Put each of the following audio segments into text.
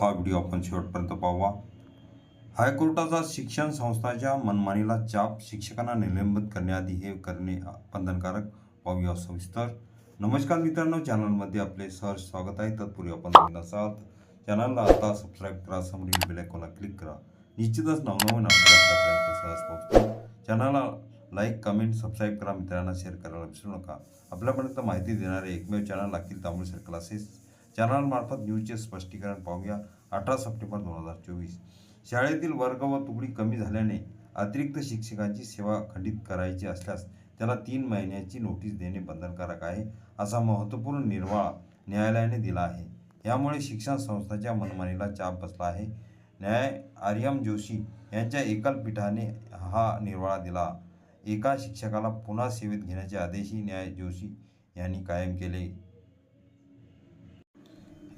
हा व्हिडिओ आपण शेवटपर्यंत पाहावा हायकोर्टाचा शिक्षण संस्थाच्या मनमानीला चाप शिक्षकांना निलंबित करण्याआधी हे करणे बंधनकारक पाहूया सविस्तर. नमस्कार मित्रांनो चॅनलमध्ये आपले सहर्ष स्वागत आहे. तत्पूर्वी आपण नवीन असाल चॅनलला आता सबस्क्राईब करा समोरील बेल क्लिक करा. निश्चितच नवनवीन आपल्यापर्यंत सहज पोहोचतो चॅनलला लाईक कमेंट सबस्क्राईब करा. मित्रांना शेअर करायला विसरू नका. आपल्यापर्यंत माहिती देणारे एकमेव चॅनल अखिल सर क्लासेस चॅनलमार्फत न्यूजचे स्पष्टीकरण पाहूया. अठरा सप्टेंबर दोन हजार चोवीस. शाळेतील वर्ग व तुकडी कमी झाल्याने अतिरिक्त शिक्षकांची सेवा खंडित करायची असल्यास त्याला तीन महिन्याची नोटीस देणे बंधनकारक आहे असा महत्त्वपूर्ण निर्वाळा न्यायालयाने दिला आहे. यामुळे शिक्षण संस्थांच्या मनमानीला चाप बसला आहे. न्याय आर्यम जोशी यांच्या एकलपीठाने हा निर्वाळा दिला. एका शिक्षकाला पुन्हा सेवेत घेण्याचे आदेशही न्याय जोशी यांनी कायम केले.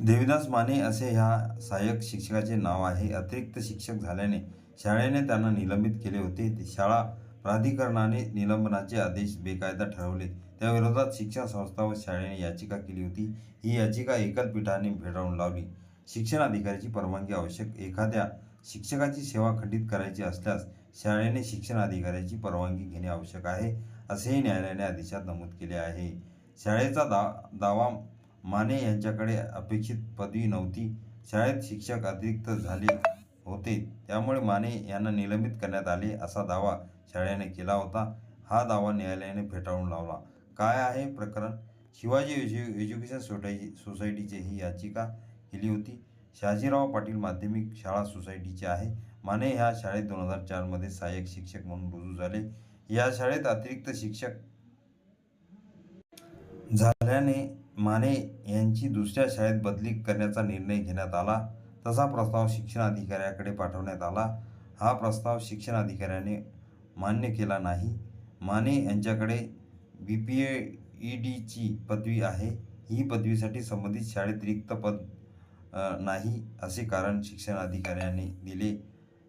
देविदास माने असे ह्या सहाय्यक शिक्षकाचे नाव आहे. अतिरिक्त शिक्षक झाल्याने शाळेने त्यांना निलंबित केले होते. ते शाळा प्राधिकरणाने निलंबनाचे आदेश बेकायदा ठरवले. त्याविरोधात शिक्षण संस्था व शाळेने याचिका केली होती. ही याचिका एकल पीठाने फेटाळून लावली. शिक्षण अधिकाऱ्याची परवानगी आवश्यक. एखाद्या शिक्षकाची सेवा खंडित करायची असल्यास शाळेने शिक्षण अधिकाऱ्याची परवानगी घेणे आवश्यक आहे असेही न्यायालयाने आदेशात नमूद केले आहे. शाळेचा दा दावा माने यांच्याकडे अपेक्षित पदवी नव्हती. शाळेत शिक्षक अतिरिक्त झाले होते. त्यामुळे माने यांना निलंबित करण्यात आले असा दावा शाळेने केला होता. हा दावा न्यायालयाने फेटाळून लावला. काय आहे प्रकरण? शिवाजी एज्यु एज्युकेशन सोसायटी सोसायटीची ही याचिका केली होती. शहाजीराव पाटील माध्यमिक शाळा सोसायटीची आहे. माने ह्या शाळेत दोन हजार चारमध्ये सहाय्यक शिक्षक म्हणून रुजू झाले. या शाळेत अतिरिक्त शिक्षक झाल्याने माने यांची दुसऱ्या शाळेत बदली करण्याचा निर्णय घेण्यात आला. तसा प्रस्ताव शिक्षण अधिकाऱ्याकडे पाठवण्यात आला. हा प्रस्ताव शिक्षण अधिकाऱ्याने मान्य केला नाही. माने यांच्याकडे बी पी ए ई डीची पदवी आहे. ही पदवीसाठी संबंधित शाळेत रिक्त पद नाही असे कारण शिक्षण अधिकाऱ्याने दिले.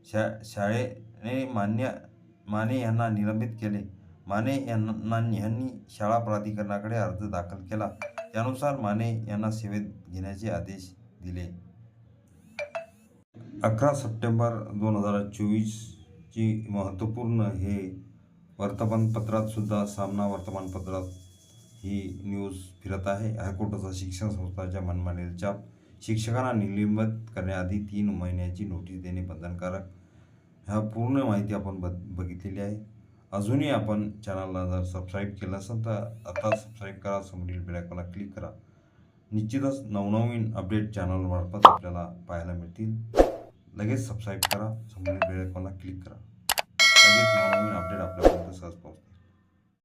शा शाळेने मान्य माने यांना निलंबित केले. माने यांना यांनी शाळा प्राधिकरणाकडे अर्ज दाखल केला. त्यानुसार माने यांना सेवेत घेण्याचे आदेश दिले. अकरा सप्टेंबर दोन हजार चोवीसची महत्त्वपूर्ण हे वर्तमानपत्रात सुद्धा सामना वर्तमानपत्रात ही न्यूज फिरत आहे. हायकोर्टाचा शिक्षण संस्थाच्या मनमानीला चाप शिक्षकांना निलंबित करण्याआधी तीन महिन्याची नोटीस देणे बंधनकारक. ह्या पूर्ण माहिती आपण बघ बघितलेली आहे. अजूनही आपण चॅनलला जर सबस्क्राईब केलं असेल तर आता सबस्क्राईब करा समोरील बेलायकॉनला क्लिक करा. निश्चितच नवनवीन अपडेट चॅनलमार्फत आपल्याला पाहायला मिळतील. लगेच सबस्क्राईब करा समोरील बेलायकॉनला क्लिक करा. लगेच नवनवीन